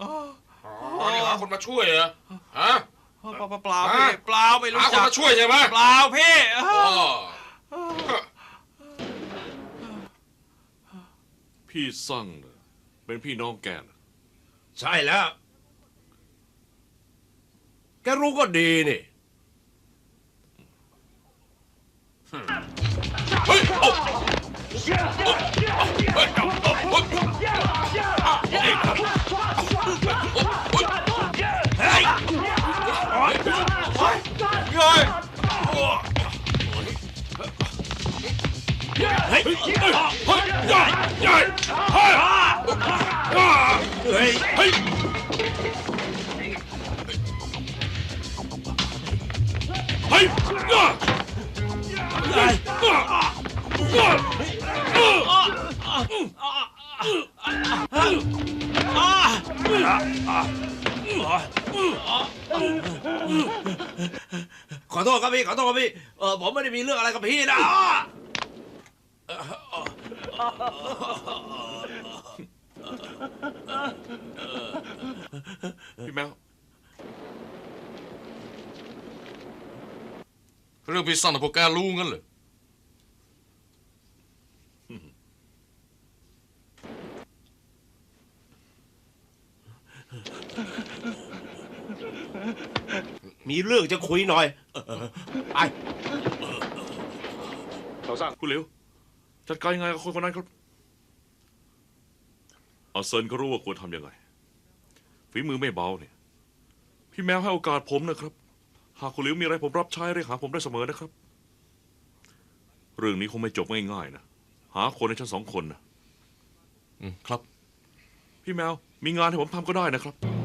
อ๋ออ๋อนี่หาคนมาช่วยเหรอฮะเปล่าเปล่าเปล่าพี่ เปล่าไม่รู้หาคนจักมาช่วยใช่ไหมเปล่าพี่อ๋อพี่สั่งน่ะเป็นพี่น้องแกนะใช่แล้ว แกรู้ก็ดีนี่ เฮ้ยโอ้เฮ้ ขอโทษครับพี่ ขอโทษครับพี่ เออผมไม่ได้มีเรื่องอะไรกับพี่นะ มว เรื่องพี่สั่งนะพวกแกรู้งั้นเหรอ มีเรื่องจะคุยหน่อยเออไปคุณเหลียวจัดการยังไงกับคนคนนั้นครับอาเซินก็รู้ว่าควรทำยังไง ฝีมือไม่เบาเนี่ย พี่แมวให้โอกาสผมนะครับ หากคุณเหลียวมีอะไรผมรับใช้เรียกหาผมได้เสมอนะครับ เรื่องนี้คงไม่จบง่ายๆนะ หาคนให้ฉันสองคนนะ อืมครับ พี่แมวมีงานให้ผมทำก็ได้นะครับ